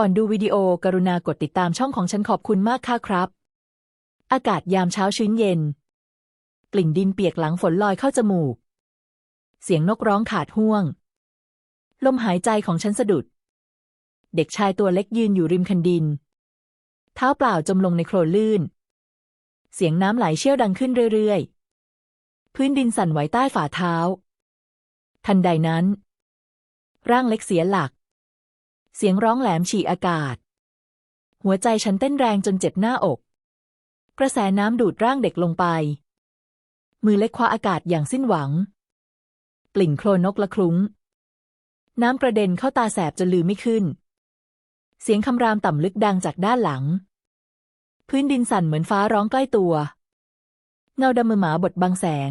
ก่อนดูวิดีโอกรุณากดติดตามช่องของฉันขอบคุณมากค่ะครับ อากาศยามเช้าชื้นเย็น กลิ่นดินเปียกหลังฝนลอยเข้าจมูก เสียงนกร้องขาดห่วง ลมหายใจของฉันสะดุด เด็กชายตัวเล็กยืนอยู่ริมคันดิน เท้าเปล่าจมลงในโคลนลื่น เสียงน้ำไหลเชี่ยวดังขึ้นเรื่อยๆ พื้นดินสั่นไหวใต้ฝ่าเท้า ทันใดนั้น ร่างเล็กเสียหลัก เสียงร้องแหลมฉี่อากาศ หัวใจฉันเต้นแรงจนเจ็บหน้าอก กระแสน้ำดูดร่างเด็กลงไป มือเล็กคว้าอากาศอย่างสิ้นหวังกลิ่นโคลนนกละคลุ้ง น้ำกระเด็นเข้าตาแสบจนลืมไม่ขึ้น เสียงคำรามต่ำลึกดังจากด้านหลัง พื้นดินสั่นเหมือนฟ้าร้องใกล้ตัว เงาดำมือหมาบดบังแสง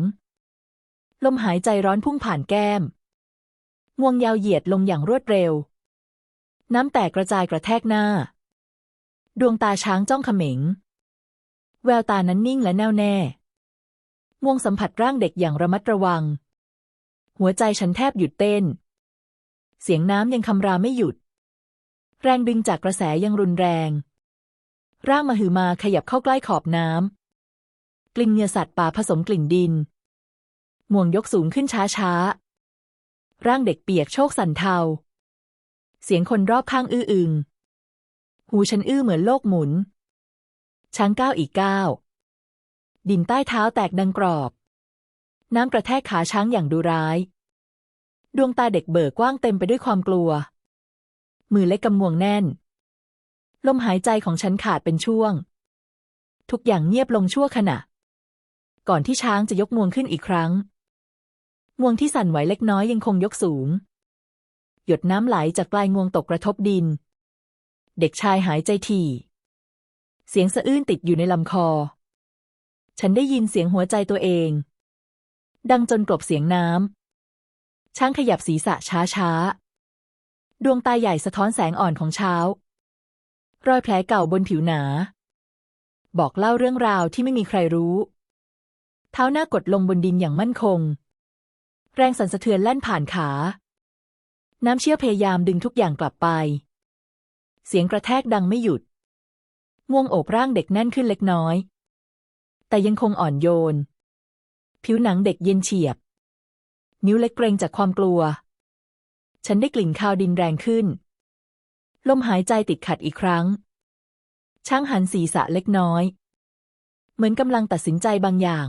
ลมหายใจร้อนพุ่งผ่านแก้มงวงยาวเหยียดลงอย่างรวดเร็ว น้ำแตกกระจายกระแทกหน้า ดวงตาช้างจ้องเขม็ง แววตานั้นนิ่งและแน่วแน่งวงสัมผัสร่างเด็กอย่างระมัดระวัง หัวใจฉันแทบหยุดเต้น เสียงน้ำยังคำรามไม่หยุด แรงดึงจากกระแสยังรุนแรง ร่างมหึมาขยับเข้าใกล้ขอบน้ำกลิ่นเนื้อสัตว์ป่าผสมกลิ่นดินม่วงยกสูงขึ้นช้าช้าร่างเด็กเปียกโชกสันเทา เสียงคนรอบข้างอื้ออึง หูฉันอื้อเหมือนโลกหมุน ช้างก้าวอีกก้าวดินใต้เท้าแตกดังกรอบ น้ำกระแทกขาช้างอย่างดุร้าย ดวงตาเด็กเบิกกว้างเต็มไปด้วยความกลัว มือเล็กกำมวงแน่น ลมหายใจของฉันขาดเป็นช่วง ทุกอย่างเงียบลงชั่วขณะ ก่อนที่ช้างจะยกงวงขึ้นอีกครั้งงวงที่สั่นไหวเล็กน้อยยังคงยกสูง หยดน้ำไหลจากปลายงวงตกกระทบดิน เด็กชายหายใจถี่ เสียงสะอื้นติดอยู่ในลำคอ ฉันได้ยินเสียงหัวใจตัวเอง ดังจนกลบเสียงน้ำช้างขยับศีรษะช้าช้าดวงตาใหญ่สะท้อนแสงอ่อนของเช้า รอยแผลเก่าบนผิวหนา บอกเล่าเรื่องราวที่ไม่มีใครรู้ เท้าหน้ากดลงบนดินอย่างมั่นคง แรงสั่นสะเทือนแล่นผ่านขา น้ำเชี่ยวพยายามดึงทุกอย่างกลับไป เสียงกระแทกดังไม่หยุดง่วงโอบร่างเด็กแน่นขึ้นเล็กน้อย แต่ยังคงอ่อนโยน ผิวหนังเด็กเย็นเฉียบ นิ้วเล็กเกรงจากความกลัว ฉันได้กลิ่นคาวดินแรงขึ้น ลมหายใจติดขัดอีกครั้ง ช้างหันศีรษะเล็กน้อย เหมือนกำลังตัดสินใจบางอย่าง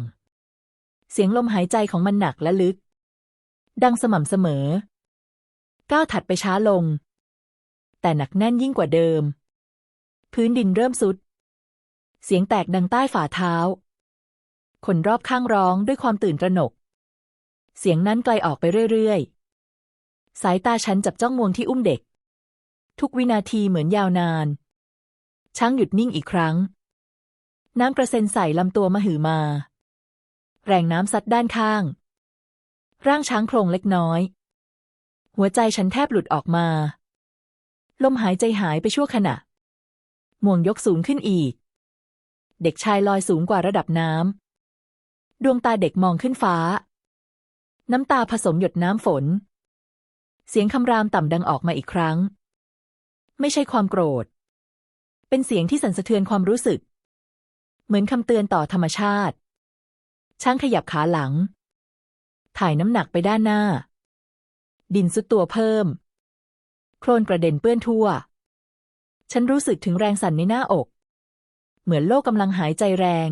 เสียงลมหายใจของมันหนักและลึก ดังสม่ำเสมอ ก้าวถัดไปช้าลง แต่หนักแน่นยิ่งกว่าเดิม พื้นดินเริ่มสุด เสียงแตกดังใต้ฝ่าเท้า คนรอบข้างร้องด้วยความตื่นตระหนก เสียงนั้นไกลออกไปเรื่อยๆ สายตาฉันจับจ้องมวงที่อุ้มเด็ก ทุกวินาทีเหมือนยาวนาน ช้างหยุดนิ่งอีกครั้ง น้ำกระเซ็นใส่ลำตัวมาหือมา แรงน้ำซัดด้านข้าง ร่างช้างโครงเล็กน้อย หัวใจฉันแทบหลุดออกมา ลมหายใจหายไปชั่วขณะม่วงยกสูงขึ้นอีก เด็กชายลอยสูงกว่าระดับน้ำ ดวงตาเด็กมองขึ้นฟ้า น้ำตาผสมหยดน้ำฝน เสียงคำรามต่ำดังออกมาอีกครั้ง ไม่ใช่ความโกรธ เป็นเสียงที่สั่นสะเทือนความรู้สึก เหมือนคำเตือนต่อธรรมชาติ ช้างขยับขาหลัง ถ่ายน้ำหนักไปด้านหน้า ดินสุดตัวเพิ่ม โคลนกระเด็นเปื้อนทั่ว ฉันรู้สึกถึงแรงสั่นในหน้าอก เหมือนโลกกำลังหายใจแรง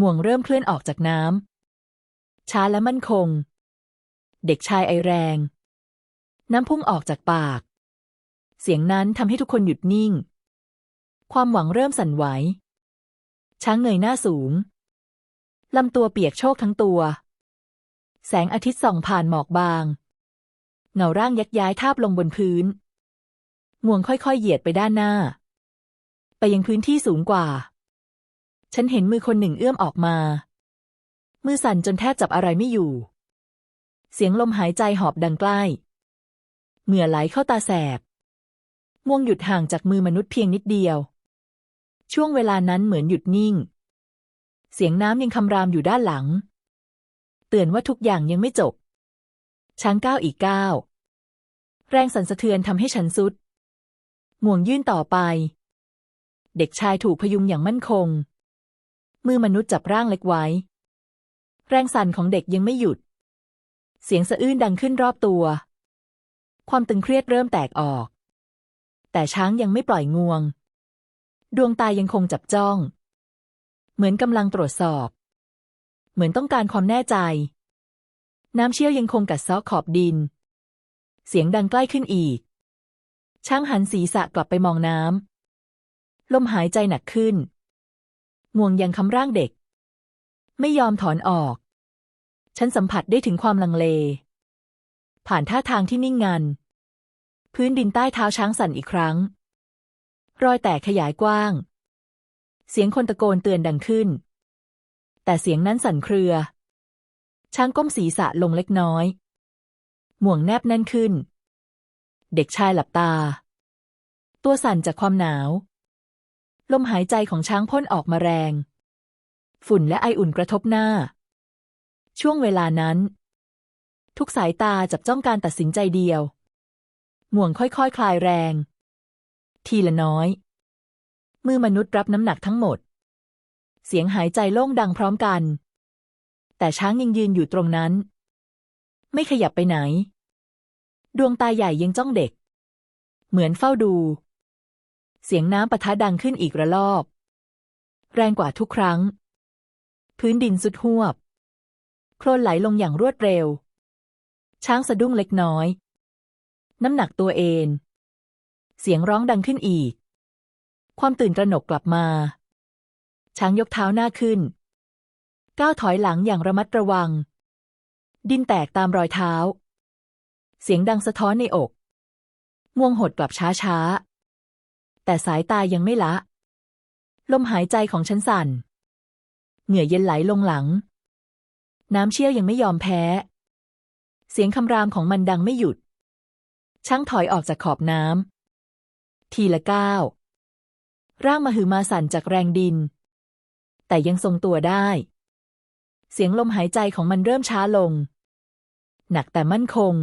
ห่วงเริ่มเคลื่อนออกจากน้ำ ช้าและมั่นคง เด็กชายไอแรง น้ำพุ่งออกจากปาก เสียงนั้นทำให้ทุกคนหยุดนิ่ง ความหวังเริ่มสั่นไหว ช้างเงยหน้าสูง ลำตัวเปียกโชกทั้งตัว แสงอาทิตย์ส่องผ่านหมอกบาง เงาร่างยักย้ายทาบลงบนพื้นงวงค่อยๆ เหยียดไปด้านหน้า ไปยังพื้นที่สูงกว่า ฉันเห็นมือคนหนึ่งเอื้อมออกมา มือสั่นจนแทบจับอะไรไม่อยู่ เสียงลมหายใจหอบดังใกล้ เหงื่อไหลเข้าตาแสบม่วงหยุดห่างจากมือมนุษย์เพียงนิดเดียว ช่วงเวลานั้นเหมือนหยุดนิ่ง เสียงน้ำยังคำรามอยู่ด้านหลัง เตือนว่าทุกอย่างยังไม่จบ ช้างก้าวอีกก้าวแรงสั่นสะเทือนทำให้ฉันสุดง่วงยื่นต่อไป เด็กชายถูกพยุงอย่างมั่นคง มือมนุษย์จับร่างเล็กไว้ แรงสั่นของเด็กยังไม่หยุด เสียงสะอื้นดังขึ้นรอบตัว ความตึงเครียดเริ่มแตกออก แต่ช้างยังไม่ปล่อยงวง ดวงตายังคงจับจ้อง เหมือนกำลังตรวจสอบ เหมือนต้องการความแน่ใจ น้ำเชี่ยวยังคงกัดเซาะขอบดิน เสียงดังใกล้ขึ้นอีก ช้างหันศีรษะกลับไปมองน้ำ ลมหายใจหนักขึ้นง่วงยังคำร่างเด็ก ไม่ยอมถอนออก ฉันสัมผัสได้ถึงความลังเล ผ่านท่าทางที่นิ่งงัน พื้นดินใต้เท้าช้างสั่นอีกครั้ง รอยแตกขยายกว้าง เสียงคนตะโกนเตือนดังขึ้น แต่เสียงนั้นสั่นเครือ ช้างก้มศีรษะลงเล็กน้อย หม่วงแนบแน่นขึ้น เด็กชายหลับตา ตัวสั่นจากความหนาว ลมหายใจของช้างพ่นออกมาแรง ฝุ่นและไออุ่นกระทบหน้า ช่วงเวลานั้น ทุกสายตาจับจ้องการตัดสินใจเดียว หม่วงค่อยๆคคลายแรง ทีละน้อย มือมนุษย์รับน้ำหนักทั้งหมด เสียงหายใจโล่งดังพร้อมกัน แต่ช้างยังยืนอยู่ตรงนั้น ไม่ขยับไปไหน ดวงตาใหญ่ยังจ้องเด็ก เหมือนเฝ้าดู เสียงน้ำปะทะดังขึ้นอีกระลอกแรงกว่าทุกครั้ง พื้นดินสุดหวบ โคลนไหลลงอย่างรวดเร็ว ช้างสะดุ้งเล็กน้อย น้ำหนักตัวเอง เสียงร้องดังขึ้นอีก ความตื่นตระหนกกลับมาช้างยกเท้าหน้าขึ้น ก้าวถอยหลังอย่างระมัดระวัง ดินแตกตามรอยเท้า เสียงดังสะท้อนในอก ง่วงหดกลับช้าช้า แต่สายตายังไม่ละ ลมหายใจของฉันสั่น เหงื่อเย็นไหลลงหลัง น้ำเชี่ยวยังไม่ยอมแพ้ เสียงคำรามของมันดังไม่หยุดช้างถอยออกจากขอบน้ำ ทีละก้าวร่างมาหือมาสั่นจากแรงดิน แต่ยังทรงตัวได้ เสียงลมหายใจของมันเริ่มช้าลง หนักแต่มั่นคง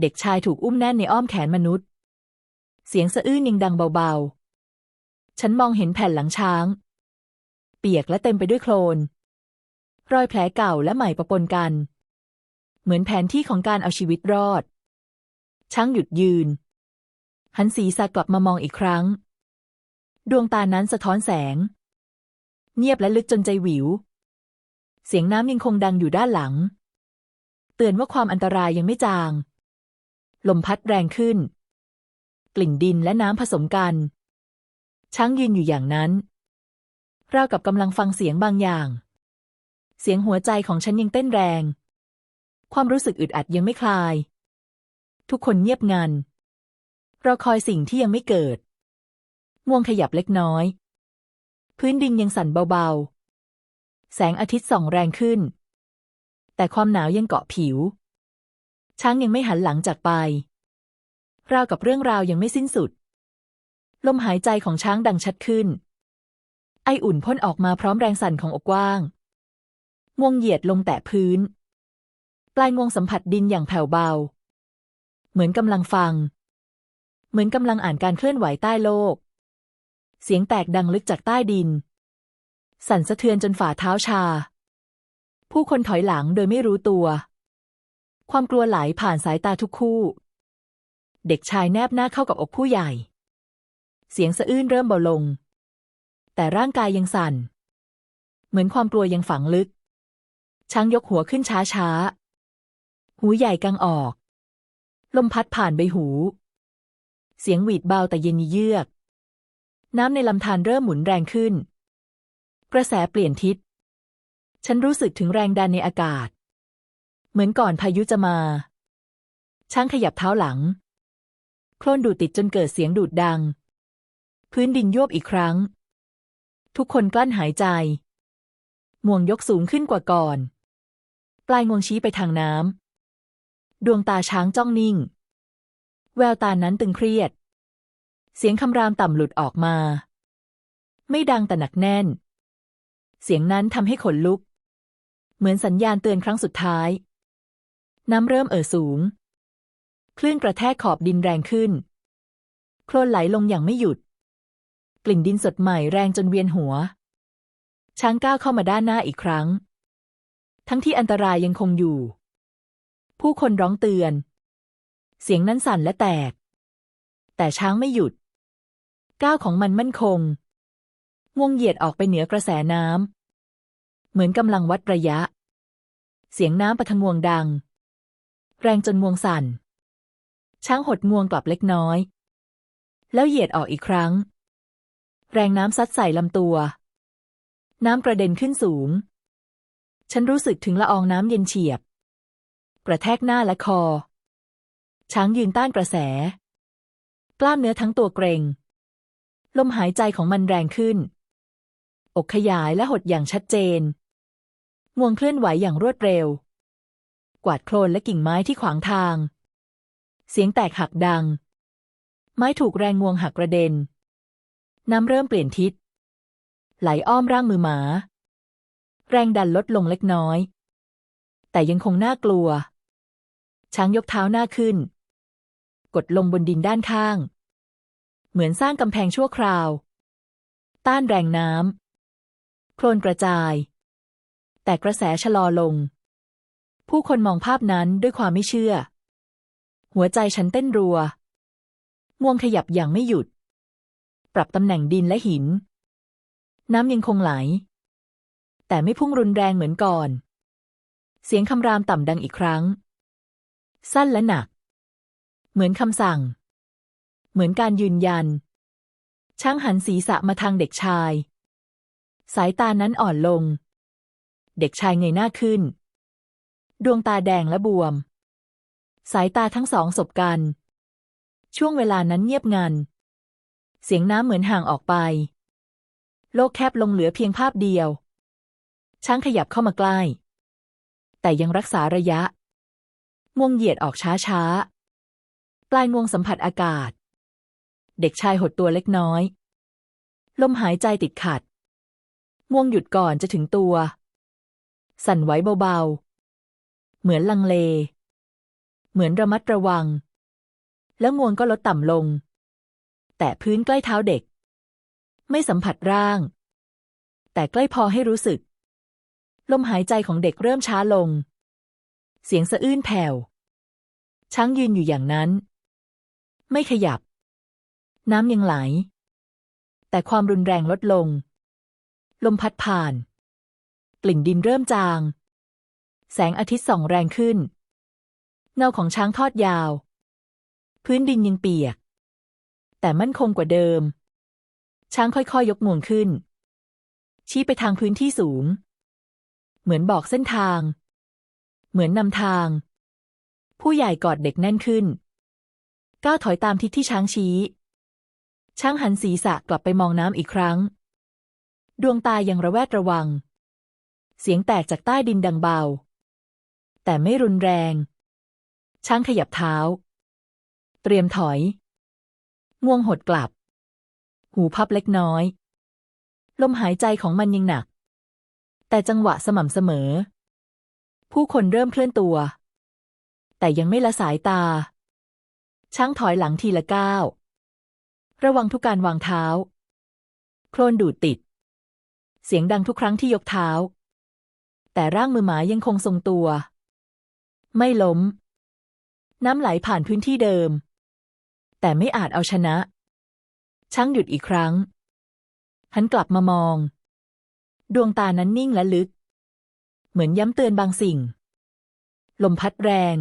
เด็กชายถูกอุ้มแน่นในอ้อมแขนมนุษย์ เสียงสะอื้นยังดังเบาๆ ฉันมองเห็นแผ่นหลังช้าง เปียกและเต็มไปด้วยโคลน รอยแผลเก่าและใหม่ประปนกัน เหมือนแผนที่ของการเอาชีวิตรอด ช้างหยุดยืน หันศีรษะกลับมามองอีกครั้ง ดวงตานั้นสะท้อนแสง เงียบและลึกจนใจหวิว เสียงน้ำยังคงดังอยู่ด้านหลัง เตือนว่าความอันตรายยังไม่จาง ลมพัดแรงขึ้น กลิ่นดินและน้ำผสมกัน ช้างยืนอยู่อย่างนั้น ราวกับกำลังฟังเสียงบางอย่าง เสียงหัวใจของฉันยังเต้นแรง ความรู้สึกอึดอัดยังไม่คลาย ทุกคนเงียบงันรอคอยสิ่งที่ยังไม่เกิด งวงขยับเล็กน้อย พื้นดินยังสั่นเบาๆ แสงอาทิตย์ส่องแรงขึ้น แต่ความหนาวยังเกาะผิว ช้างยังไม่หันหลังจากไป ราวกับเรื่องราวยังไม่สิ้นสุด ลมหายใจของช้างดังชัดขึ้น ไออุ่นพ่นออกมาพร้อมแรงสั่นของอกกว้าง งวงเหยียดลงแตะพื้น ปลายงวงสัมผัสดินอย่างแผ่วเบา เหมือนกำลังฟัง เหมือนกำลังอ่านการเคลื่อนไหวใต้โลก เสียงแตกดังลึกจากใต้ดิน สั่นสะเทือนจนฝ่าเท้าชา ผู้คนถอยหลังโดยไม่รู้ตัว ความกลัวไหลผ่านสายตาทุกคู่ เด็กชายแนบหน้าเข้ากับอกผู้ใหญ่ เสียงสะอื้นเริ่มเบาลง แต่ร่างกายยังสั่น เหมือนความกลัวยังฝังลึก ช้างยกหัวขึ้นช้าช้า หูใหญ่กังออก ลมพัดผ่านใบหู เสียงหวีดเบาแต่เย็นเยือก น้ำในลำธารเริ่มหมุนแรงขึ้น กระแสเปลี่ยนทิศ ฉันรู้สึกถึงแรงดันในอากาศ เหมือนก่อนพายุจะมา ช้างขยับเท้าหลัง โคลนดูดติดจนเกิดเสียงดูดดัง พื้นดินโยบอีกครั้ง ทุกคนกลั้นหายใจงวงยกสูงขึ้นกว่าก่อน ปลายงวงชี้ไปทางน้ำ ดวงตาช้างจ้องนิ่ง แววตานั้นตึงเครียด เสียงคำรามต่ำหลุดออกมา ไม่ดังแต่หนักแน่น เสียงนั้นทำให้ขนลุก เหมือนสัญญาณเตือนครั้งสุดท้าย น้ำเริ่มเอ่อสูง คลื่นกระแทกขอบดินแรงขึ้น โคลนไหลลงอย่างไม่หยุด กลิ่นดินสดใหม่แรงจนเวียนหัว ช้างก้าวเข้ามาด้านหน้าอีกครั้ง ทั้งที่อันตรายยังคงอยู่ ผู้คนร้องเตือน เสียงนั้นสั่นและแตก แต่ช้างไม่หยุด ก้าวของมันมั่นคงง วงเหยียดออกไปเหนือกระแสน้ำ เหมือนกำลังวัดระยะ เสียงน้ำประทงวงดัง แรงจนงวงสั่น ช้างหดงวงกลับเล็กน้อย แล้วเหยียดออกอีกครั้ง แรงน้ำซัดใส่ลำตัว น้ำกระเด็นขึ้นสูง ฉันรู้สึกถึงละอองน้ำเย็นเฉียบ กระแทกหน้าและคอ ช้างยืนต้านกระแส กล้ามเนื้อทั้งตัวเกรงลมหายใจของมันแรงขึ้น อกขยายและหดอย่างชัดเจน งวงเคลื่อนไหวอย่างรวดเร็ว กวาดโคลนและกิ่งไม้ที่ขวางทาง เสียงแตกหักดัง ไม้ถูกแรงงวงหักกระเด็น น้ำเริ่มเปลี่ยนทิศ ไหลอ้อมร่างมือหมา แรงดันลดลงเล็กน้อย แต่ยังคงน่ากลัว ช้างยกเท้าหน้าขึ้น กดลงบนดินด้านข้าง เหมือนสร้างกำแพงชั่วคราวต้านแรงน้ำ คลนกระจาย แต่กระแสชะลอลง ผู้คนมองภาพนั้นด้วยความไม่เชื่อ หัวใจฉันเต้นรัว งวงขยับอย่างไม่หยุด ปรับตำแหน่งดินและหิน น้ำยังคงไหล แต่ไม่พุ่งรุนแรงเหมือนก่อน เสียงคำรามต่ำดังอีกครั้ง สั้นและหนัก เหมือนคำสั่ง เหมือนการยืนยันช่างหันศีรษะมาทางเด็กชาย สายตานั้นอ่อนลง เด็กชายเงยหน้าขึ้น ดวงตาแดงและบวม สายตาทั้งสองสบกัน ช่วงเวลานั้นเงียบงัน เสียงน้ำเหมือนห่างออกไป โลกแคบลงเหลือเพียงภาพเดียว ช้างขยับเข้ามาใกล้ แต่ยังรักษาระยะ งวงเหยียดออกช้าช้าๆปลายงวงสัมผัสอากาศ เด็กชายหดตัวเล็กน้อย ลมหายใจติดขัด งวงหยุดก่อนจะถึงตัว สั่นไหวเบาๆ เหมือนลังเล เหมือนระมัดระวัง แล้วงวงก็ลดต่ำลง แต่พื้นใกล้เท้าเด็ก ไม่สัมผัสร่าง แต่ใกล้พอให้รู้สึก ลมหายใจของเด็กเริ่มช้าลง เสียงสะอื้นแผ่ว ช้างยืนอยู่อย่างนั้น ไม่ขยับ น้ำยังไหล แต่ความรุนแรงลดลง ลมพัดผ่าน กลิ่นดินเริ่มจาง แสงอาทิตย์ส่องแรงขึ้น เงาของช้างทอดยาว พื้นดินยังเปียก แต่มั่นคงกว่าเดิม ช้างค่อยๆยยกงวงขึ้น ชี้ไปทางพื้นที่สูง เหมือนบอกเส้นทาง เหมือนนำทาง ผู้ใหญ่กอดเด็กแน่นขึ้น ก้าวถอยตามทิศที่ช้างชี้ ช้างหันศีรษะกลับไปมองน้ำอีกครั้ง ดวงตายังระแวดระวัง เสียงแตกจากใต้ดินดังเบา แต่ไม่รุนแรง ช้างขยับเท้า เตรียมถอยง่วงหดกลับ หูพับเล็กน้อย ลมหายใจของมันยังหนัก แต่จังหวะสม่ำเสมอ ผู้คนเริ่มเคลื่อนตัว แต่ยังไม่ละสายตา ช้างถอยหลังทีละก้าว ระวังทุกการวางเท้า โคลนดูดติด เสียงดังทุกครั้งที่ยกเท้า แต่ร่างมือหมายังคงทรงตัว ไม่ล้ม น้ำไหลผ่านพื้นที่เดิม แต่ไม่อาจเอาชนะ ช้างหยุดอีกครั้ง หันกลับมามอง ดวงตานั้นนิ่งและลึก เหมือนย้ำเตือนบางสิ่ง ลมพัดแรง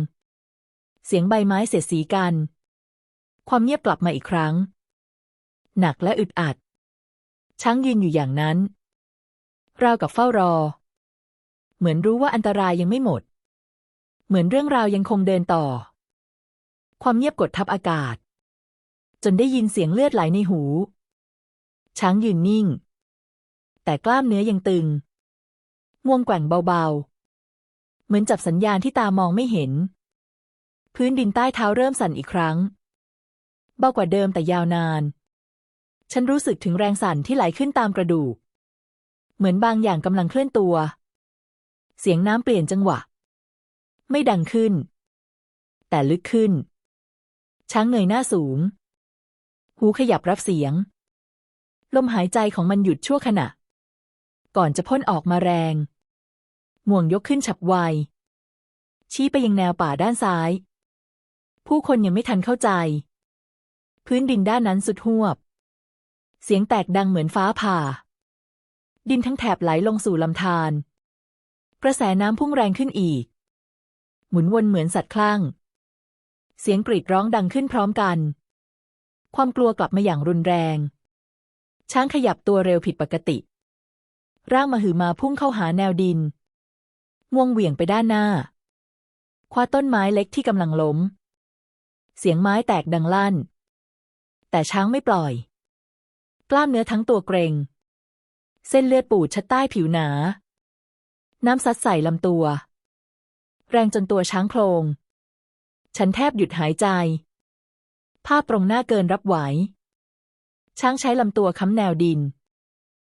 เสียงใบไม้เสียดสีกัน ความเงียบกลับมาอีกครั้ง หนักและอึดอัดช้างยืนอยู่อย่างนั้น ราวกับเฝ้ารอ เหมือนรู้ว่าอันตรายยังไม่หมด เหมือนเรื่องราวยังคงเดินต่อ ความเงียบกดทับอากาศ จนได้ยินเสียงเลือดไหลในหู ช้างยืนนิ่ง แต่กล้ามเนื้อยังตึงง่วงแกว่งเบาๆ เหมือนจับสัญญาณที่ตามองไม่เห็น พื้นดินใต้เท้าเริ่มสั่นอีกครั้ง เบากว่าเดิมแต่ยาวนาน ฉันรู้สึกถึงแรงสั่นที่ไหลขึ้นตามกระดูก เหมือนบางอย่างกำลังเคลื่อนตัว เสียงน้ำเปลี่ยนจังหวะ ไม่ดังขึ้น แต่ลึกขึ้น ช้างเงยหน้าสูง หูขยับรับเสียง ลมหายใจของมันหยุดชั่วขณะ ก่อนจะพ่นออกมาแรงห่วงยกขึ้นฉับไว ชี้ไปยังแนวป่าด้านซ้าย ผู้คนยังไม่ทันเข้าใจ พื้นดินด้านนั้นสุดหวบ เสียงแตกดังเหมือนฟ้าผ่า ดินทั้งแถบไหลลงสู่ลำธารกระแสน้ำพุ่งแรงขึ้นอีก หมุนวนเหมือนสัตว์คลั่ง เสียงกรีดร้องดังขึ้นพร้อมกัน ความกลัวกลับมาอย่างรุนแรง ช้างขยับตัวเร็วผิดปกติ ร่างมหือมาพุ่งเข้าหาแนวดินงวงเหวี่ยงไปด้านหน้า คว้าต้นไม้เล็กที่กำลังล้ม เสียงไม้แตกดังลั่น แต่ช้างไม่ปล่อย กล้ามเนื้อทั้งตัวเกรง เส้นเลือดปูดชัดใต้ผิวหนา น้ำซัดใส่ลำตัว แรงจนตัวช้างโครงฉันแทบหยุดหายใจ ภาพตรงหน้าเกินรับไหว ช้างใช้ลำตัวค้ำแนวดิน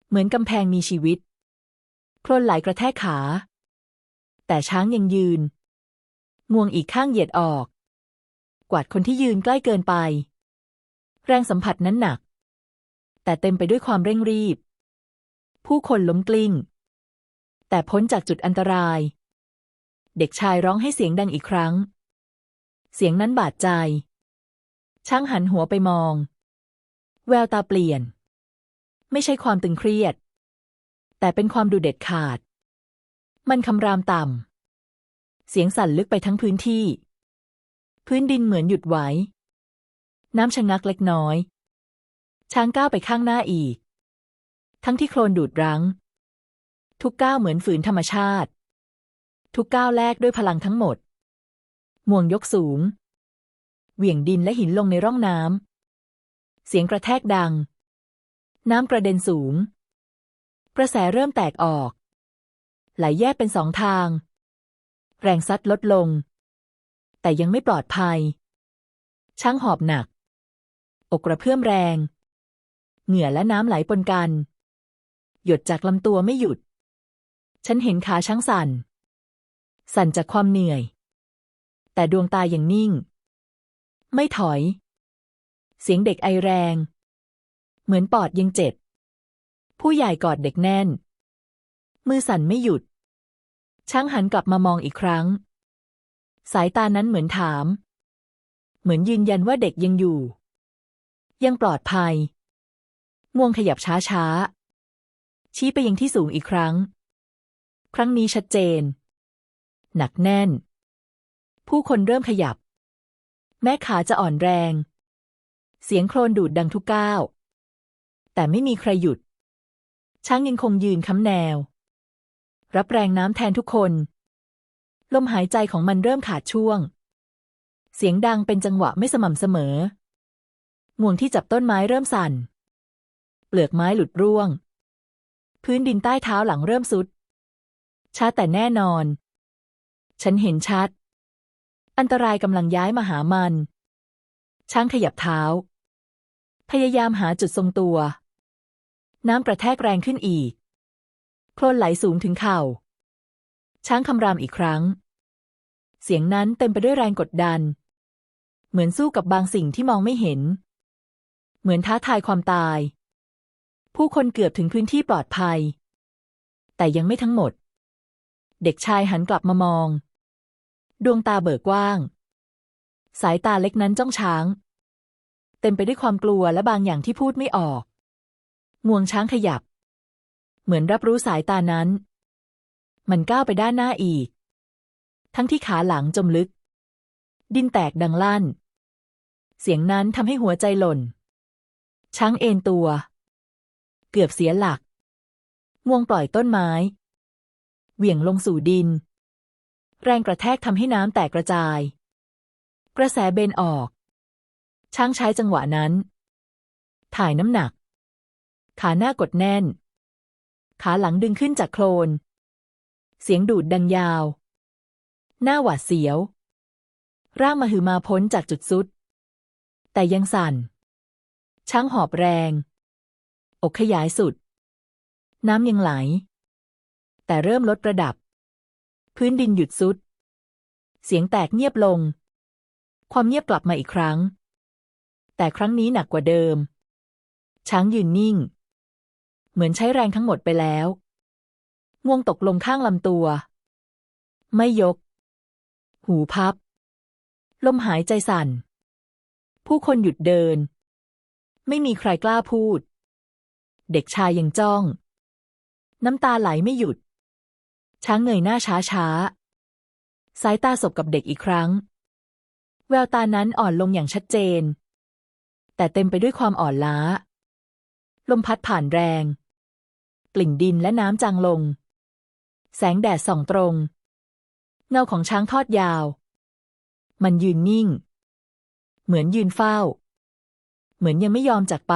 เหมือนกำแพงมีชีวิต โคลนไหลกระแทกขา แต่ช้างยังยืน งวงอีกข้างเหยียดออก กวาดคนที่ยืนใกล้เกินไป แรงสัมผัสนั้นหนัก แต่เต็มไปด้วยความเร่งรีบ ผู้คนล้มกลิ้ง แต่พ้นจากจุดอันตราย เด็กชายร้องให้เสียงดังอีกครั้ง เสียงนั้นบาดใจช้างหันหัวไปมอง แววตาเปลี่ยน ไม่ใช่ความตึงเครียด แต่เป็นความดูเด็ดขาด มันคำรามต่ำ เสียงสั่นลึกไปทั้งพื้นที่ พื้นดินเหมือนหยุดไว้น้ำชะงักเล็กน้อย ช้างก้าวไปข้างหน้าอีก ทั้งที่โคลนดูดรั้ง ทุกก้าวเหมือนฝืนธรรมชาติ ทุกก้าวแลกด้วยพลังทั้งหมดห่วงยกสูง เหวี่ยงดินและหินลงในร่องน้ำ เสียงกระแทกดัง น้ำกระเด็นสูง กระแสเริ่มแตกออก ไหลแยกเป็นสองทาง แรงซัดลดลง แต่ยังไม่ปลอดภัย ช้างหอบหนัก อกกระเพื่อมแรง เหงื่อและน้ำไหลปนกัน หยดจากลำตัวไม่หยุด ฉันเห็นขาช้างสั่น สั่นจากความเหนื่อย แต่ดวงตาอยังนิ่ง ไม่ถอย เสียงเด็กไอแรง เหมือนปอดยังเจ็บ ผู้ใหญ่กอดเด็กแน่น มือสั่นไม่หยุด ช้างหันกลับมามองอีกครั้ง สายตานั้นเหมือนถาม เหมือนยืนยันว่าเด็กยังอยู่ ยังปลอดภัย งวงขยับช้าช้า ชี้ไปยังที่สูงอีกครั้ง ครั้งนี้ชัดเจน หนักแน่น ผู้คนเริ่มขยับ แม้ขาจะอ่อนแรง เสียงโครนดูดดังทุกก้าว แต่ไม่มีใครหยุด ช้างยังคงยืนค้ำแนว รับแรงน้ำแทนทุกคน ลมหายใจของมันเริ่มขาดช่วง เสียงดังเป็นจังหวะไม่สม่ำเสมอ งวงที่จับต้นไม้เริ่มสั่น เปลือกไม้หลุดร่วง พื้นดินใต้เท้าหลังเริ่มสุด ช้าแต่แน่นอน ฉันเห็นชัด อันตรายกำลังย้ายมาหามัน ช้างขยับเท้า พยายามหาจุดทรงตัว น้ำกระแทกแรงขึ้นอีก โคลนไหลสูงถึงเข่า ช้างคำรามอีกครั้ง เสียงนั้นเต็มไปด้วยแรงกดดัน เหมือนสู้กับบางสิ่งที่มองไม่เห็น เหมือนท้าทายความตาย ผู้คนเกือบถึงพื้นที่ปลอดภัย แต่ยังไม่ทั้งหมด เด็กชายหันกลับมามอง ดวงตาเบิกกว้าง สายตาเล็กนั้นจ้องช้าง เต็มไปด้วยความกลัวและบางอย่างที่พูดไม่ออก งวงช้างขยับ เหมือนรับรู้สายตานั้น มันก้าวไปด้านหน้าอีก ทั้งที่ขาหลังจมลึก ดินแตกดังลั่น เสียงนั้นทำให้หัวใจหล่น ช้างเอนตัว เกือบเสียหลัก งวงปล่อยต้นไม้ เหวี่ยงลงสู่ดิน แรงกระแทกทำให้น้ำแตกกระจาย กระแสเบนออก ช้างใช้จังหวะนั้น ถ่ายน้ำหนัก ขาหน้ากดแน่น ขาหลังดึงขึ้นจากโคลน เสียงดูดดังยาว หน้าหวาดเสียว ร่างมาหือมาพ้นจากจุดสุด แต่ยังสั่นช้างหอบแรง อกขยายสุด น้ำยังไหล แต่เริ่มลดระดับ พื้นดินหยุดสุด เสียงแตกเงียบลง ความเงียบกลับมาอีกครั้งแต่แต่ครั้งนี้หนักกว่าเดิม ช้างยืนนิ่ง เหมือนใช้แรงทั้งหมดไปแล้วงวงตกลงข้างลำตัว ไม่ยก หูพับ ลมหายใจสั่น ผู้คนหยุดเดิน ไม่มีใครกล้าพูด เด็กชายยังจ้อง น้ำตาไหลไม่หยุด ช้างเงยหน้าช้าช้า สายตาสบกับเด็กอีกครั้ง แววตานั้นอ่อนลงอย่างชัดเจน แต่เต็มไปด้วยความอ่อนล้า ลมพัดผ่านแรง กลิ่นดินและน้ำจางลง แสงแดดส่องตรง เงาของช้างทอดยาว มันยืนนิ่ง เหมือนยืนเฝ้า เหมือนยังไม่ยอมจากไป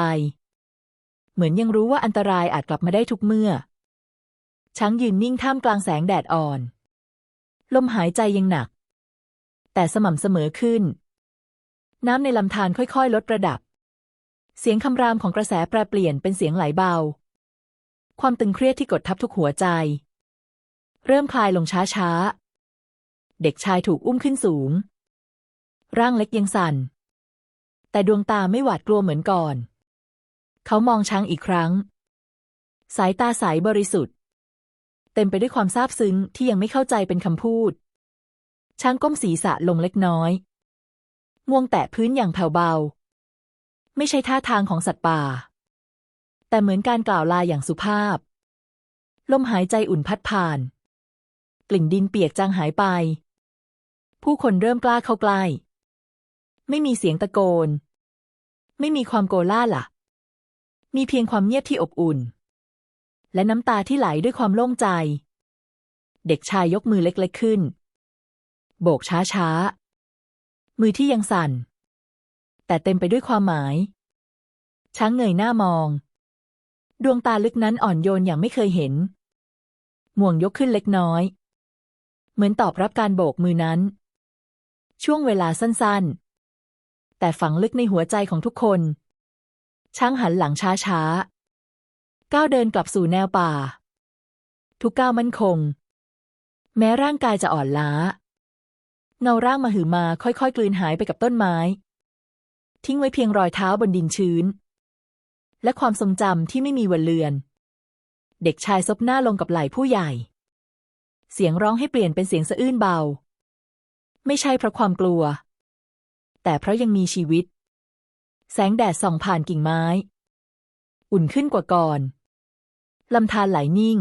เหมือนยังรู้ว่าอันตรายอาจกลับมาได้ทุกเมื่อ ช้างยืนนิ่งท่ามกลางแสงแดดอ่อน ลมหายใจยังหนัก แต่สม่ำเสมอขึ้น น้ำในลำธารค่อยๆ ลดระดับ เสียงคำรามของกระแสแปรเปลี่ยนเป็นเสียงไหลเบา ความตึงเครียดที่กดทับทุกหัวใจ เริ่มคลายลงช้าๆ เด็กชายถูกอุ้มขึ้นสูง ร่างเล็กยังสั่นแต่ดวงตาไม่หวาดกลัวเหมือนก่อน เขามองช้างอีกครั้ง สายตาใสบริสุทธิ์ เต็มไปด้วยความซาบซึ้งที่ยังไม่เข้าใจเป็นคำพูด ช้างก้มศีรษะลงเล็กน้อยงวงแตะพื้นอย่างแผ่วเบา ไม่ใช่ท่าทางของสัตว์ป่า แต่เหมือนการกล่าวลาอย่างสุภาพ ลมหายใจอุ่นพัดผ่าน กลิ่นดินเปียกจางหายไป ผู้คนเริ่มกล้าเข้าใกล้ ไม่มีเสียงตะโกน ไม่มีความโกล่าล่ะ มีเพียงความเงียบที่อบอุ่น และน้ำตาที่ไหลด้วยความโล่งใจ เด็กชายยกมือเล็กๆขึ้น โบกช้าๆ มือที่ยังสั่น แต่เต็มไปด้วยความหมาย ช้างเงยหน้ามอง ดวงตาลึกนั้นอ่อนโยนอย่างไม่เคยเห็น ม่วงยกขึ้นเล็กน้อย เหมือนตอบรับการโบกมือนั้น ช่วงเวลาสั้นๆ แต่ฝังลึกในหัวใจของทุกคน ช้างหันหลังช้าๆ ก้าวเดินกลับสู่แนวป่า ทุกก้าวมั่นคง แม้ร่างกายจะอ่อนล้า เงาร่างมาหือมาค่อยๆ กลืนหายไปกับต้นไม้ ทิ้งไว้เพียงรอยเท้าบนดินชื้น และความทรงจำที่ไม่มีวันเลือน เด็กชายซบหน้าลงกับไหล่ผู้ใหญ่ เสียงร้องให้เปลี่ยนเป็นเสียงสะอื้นเบา ไม่ใช่เพราะความกลัว แต่เพราะยังมีชีวิต แสงแดดส่องผ่านกิ่งไม้ อุ่นขึ้นกว่าก่อน ลำธารไหลนิ่ง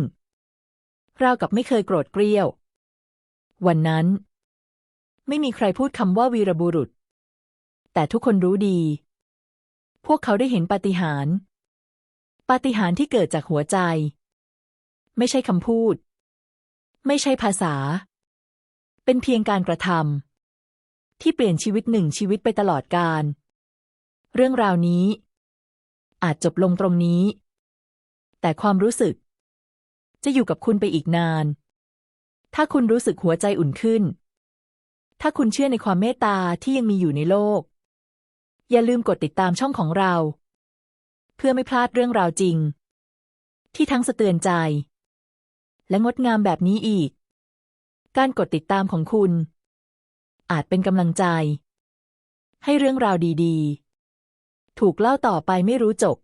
ราวกับไม่เคยโกรธเกรี้ยว วันนั้น ไม่มีใครพูดคำว่าวีรบุรุษ แต่ทุกคนรู้ดี พวกเขาได้เห็นปาฏิหาริย์ปาฏิหาริย์ที่เกิดจากหัวใจ ไม่ใช่คำพูด ไม่ใช่ภาษา เป็นเพียงการกระทำที่เปลี่ยนชีวิตหนึ่งชีวิตไปตลอดกาล เรื่องราวนี้ อาจจบลงตรงนี้ แต่ความรู้สึก จะอยู่กับคุณไปอีกนาน ถ้าคุณรู้สึกหัวใจอุ่นขึ้น ถ้าคุณเชื่อในความเมตตาที่ยังมีอยู่ในโลก อย่าลืมกดติดตามช่องของเรา เพื่อไม่พลาดเรื่องราวจริง ที่ทั้งสะเตือนใจ และงดงามแบบนี้อีก การกดติดตามของคุณ อาจเป็นกำลังใจ ให้เรื่องราวดี ๆ ถูกเล่าต่อไปไม่รู้จบ